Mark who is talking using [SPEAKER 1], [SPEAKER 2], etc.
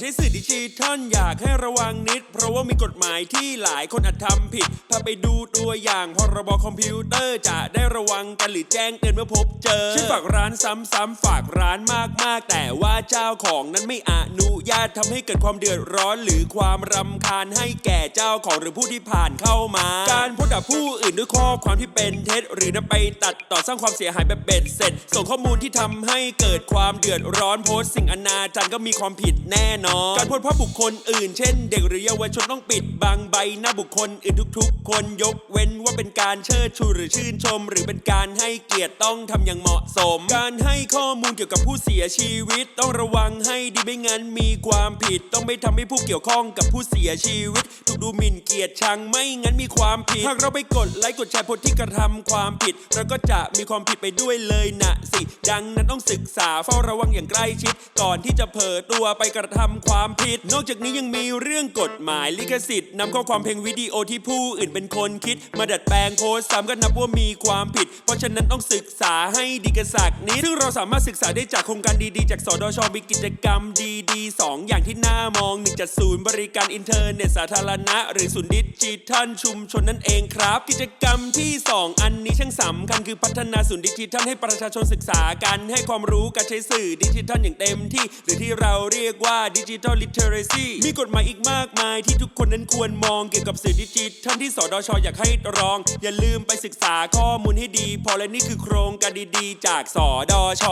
[SPEAKER 1] ใช้สื่อดิจิทัลอยากให้ระวังนิด เพราะว่ามีกฎหมายที่หลายคนอาจทำผิด พาไปดูตัวอย่างพรบคอมพิวเตอร์จะได้ระวังกันหรือแจ้งเตือนเมื่อพบเจอช่วยฝากร้านซ้ำๆฝากร้านมากๆ แต่ว่าเจ้าของนั้นไม่อนุญาตทำให้เกิดความเดือดร้อนหรือความรำคาญให้แก่เจ้าของหรือผู้ที่ผ่านเข้ามา การพูดด่าผู้อื่นด้วยข้อความที่เป็นเท็จ หรือนำไปตัดต่อสร้างความเสียหายแบบเบ็ดเสร็จ ส่งข้อมูลที่ทำให้เกิดความเดือดร้อนโพสต์สิ่งอนาจารก็มีความผิดแน่นอน การโพสต์ภาพบุคคลอื่น เช่น เด็กหรือเยาวชนต้องปิดบังใบหน้าบุคคลอื่นทุกๆ คนยกเว้นว่าเป็นการเชิดชูหรือชื่นชม หรือเป็นการให้เกียรติต้องทำอย่างเหมาะสม การให้ข้อมูลเกี่ยวกับผู้เสียชีวิต ต้องระวังให้ดีไม่งั้นมีความผิด ต้องไม่ทำให้ผู้เกี่ยวข้องกับผู้เสียชีวิตถูกดูหมิ่นเกียรติชังไม่งั้นมีความผิดหากเราไปกดไลค์กดแชร์โพสต์ที่กระทำความผิดเราก็จะมีความผิดไปด้วยเลยนะสิ ดังนั้นต้องศึกษาเฝ้าระวังอย่างใกล้ชิด ก่อนที่จะเผลอตัวไปกระทำความผิด นอกจากนี้ยังมีเรื่องกฎหมายลิขสิทธิ์นำข้อความเพลงวิดีโอที่ผู้อื่นเป็นคนคิด มาดัดแปลงโพสต์ซ้ำก็นับว่ามีความผิด เพราะฉะนั้นต้องศึกษาให้ดีกันสักนิดซึ่งเราสามารถศึกษาได้จากโครงการดีๆ จากสดชมีกิจกรรมดีๆ 2 อย่างที่น่ามอง1จัดศูนย์บริการอินเทอร์เน็ตสาธารณะ หรือศูนย์ดิจิทัลชุมชนนั่นเองครับ กิจกรรมที่ 2 อันนี้ช่างสำคัญคือพัฒนาศูนย์ดิจิทัลให้ประชาชนศึกษากันให้ความรู้การใช้สื่อดิจิทัลอย่างเต็มที่ หรือที่เราเรียกว่าดิจิทัลลิเทเรซีมีกฎหมายอีกมากมายที่ทุกคนนั้นควรมองเกี่ยวกับสื่อดิจิทัลที่สดชอยากให้รอง อย่าลืมไปศึกษาข้อมูลให้ดี พอและนี่คือโครงการดีๆ จากสดช